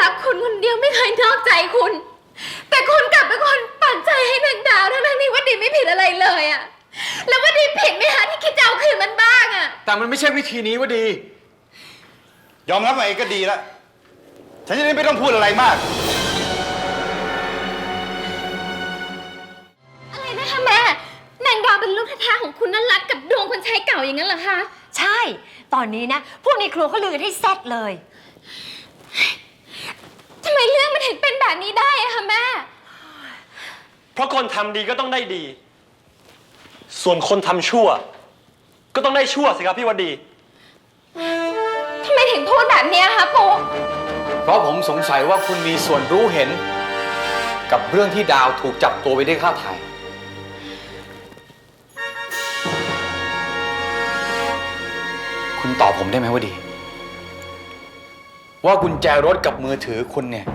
รักคุณคนเดียวไม่เคยนอกใจคุณ แต่คุณกลับเป็นคนปั่นใจให้นางดาวทั้งๆที่ว่าดีไม่ผิดอะไรเลยอะแล้วว่าดีผิดไหมคะที่คิดจะเอาคืนมันบ้างอะแต่มันไม่ใช่วิธีนี้ว่าดี ยอมรับมาเองก็ดีแล้วฉันจะได้ไม่ต้องพูดอะไรมาก อะไรนะคะแม่นางดาวเป็นลูกแท้ๆของคุณนั่นรักกับดวงคนใช้เก่าอย่างนั้นเหรอคะ ใช่ ตอนนี้นะ พวกในครัวเขาลือกันให้แซดเลยทำ ไมเรื่องมันถึงเป็นแบบนี้ได้อะคะแม่ เพราะคนทำดีก็ต้องได้ดี ส่วนคนทำชั่ว ก็ต้องได้ชั่วสิครับพี่วดี ทำไมถึงพูดแบบเนี้ยคะปุ๊เพราะผมสงสัยว่าคุณมีส่วนรู้เห็น กับเรื่องที่ดาวถูกจับตัวไว้ได้ค่าไถ่คุณตอบผมได้ไหมว่าดี ว่ากุญแจรถกับมือถือคุณเนี่ย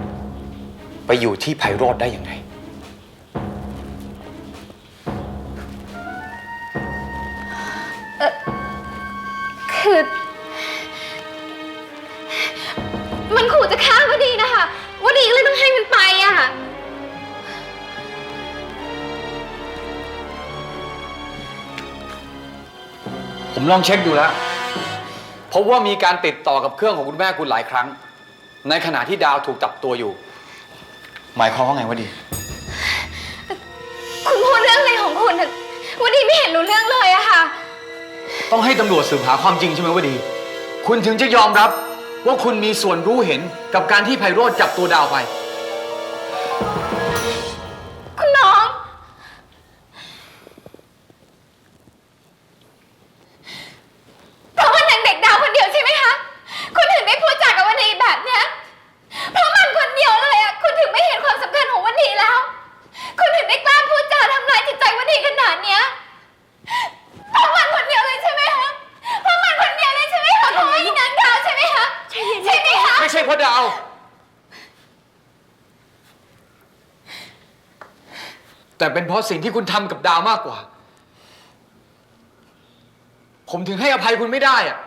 ไปอยู่ที่ไพโรธได้ยังไง คือ มันขู่จะฆ่าวดีนะคะวดีก็เลยต้องให้มันไปอะผมลองเช็คดูแล้วพบว่ามีการติดต่อกับเครื่องของคุณแม่คุณหลายครั้ง ในขณะที่ดาวถูกจับตัวอยู่ หมายความว่าไงวะดี คุณพูดเรื่องอะไรของคุณอะวดีไม่เห็นรู้เรื่องเลยอะค่ะ ต้องให้ตำรวจสืบหาความจริงใช่ไหมวะดี คุณถึงจะยอมรับว่าคุณมีส่วนรู้เห็นกับการที่ไพโรธจับตัวดาวไป แต่เป็นเพราะสิ่งที่คุณทำกับดาวมากกว่า ผมถึงให้อภัยคุณไม่ได้อะ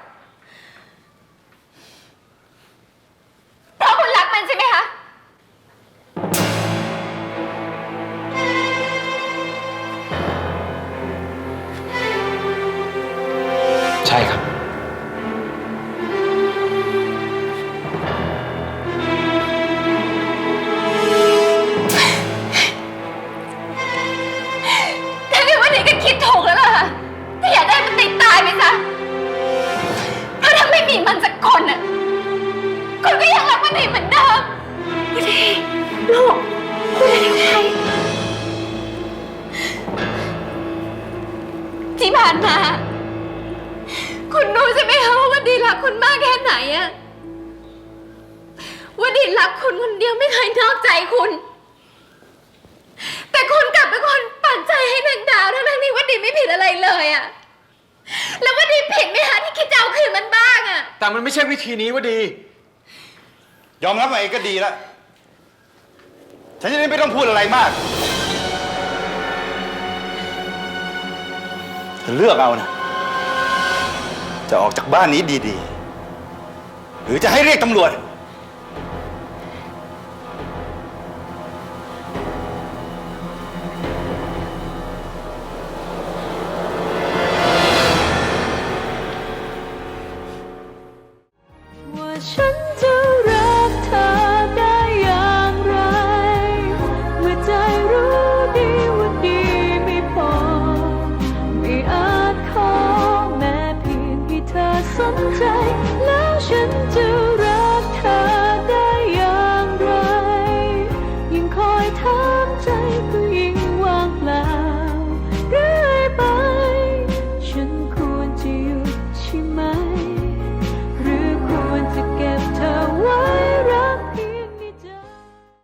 เพราะคุณรักมันใช่ไหมคะ ใช่ครับ คิดถูกแล้วล่ะที่อยากได้มันติดตายไปซะเพราะถ้าไม่มีมันสักคนน่ะคุณก็ยังรักมันดีเหมือนเดิมวันดีลูกคุณจะทำไงที่ผ่านมา คุณรู้ใช่ไหมคะว่าวันดีรักคุณมากแค่ไหนอะวันดีรักคุณคนเดียวไม่เคยนอกใจคุณ แต่คุณกลับเป็นคน ปั่นใจให้นางดาวทั้งๆที่ว่าดีไม่ผิดอะไรเลยอะแล้วว่าดีผิดไหมคะที่คิดจะเอาคืนมันบ้างอะแต่มันไม่ใช่วิธีนี้ว่าดี ยอมรับมาเองก็ดีแล้วฉันจะได้ไม่ต้องพูดอะไรมากเธอเลือกเอานะจะออกจากบ้านนี้ดีๆ หรือจะให้เรียกตำรวจ 春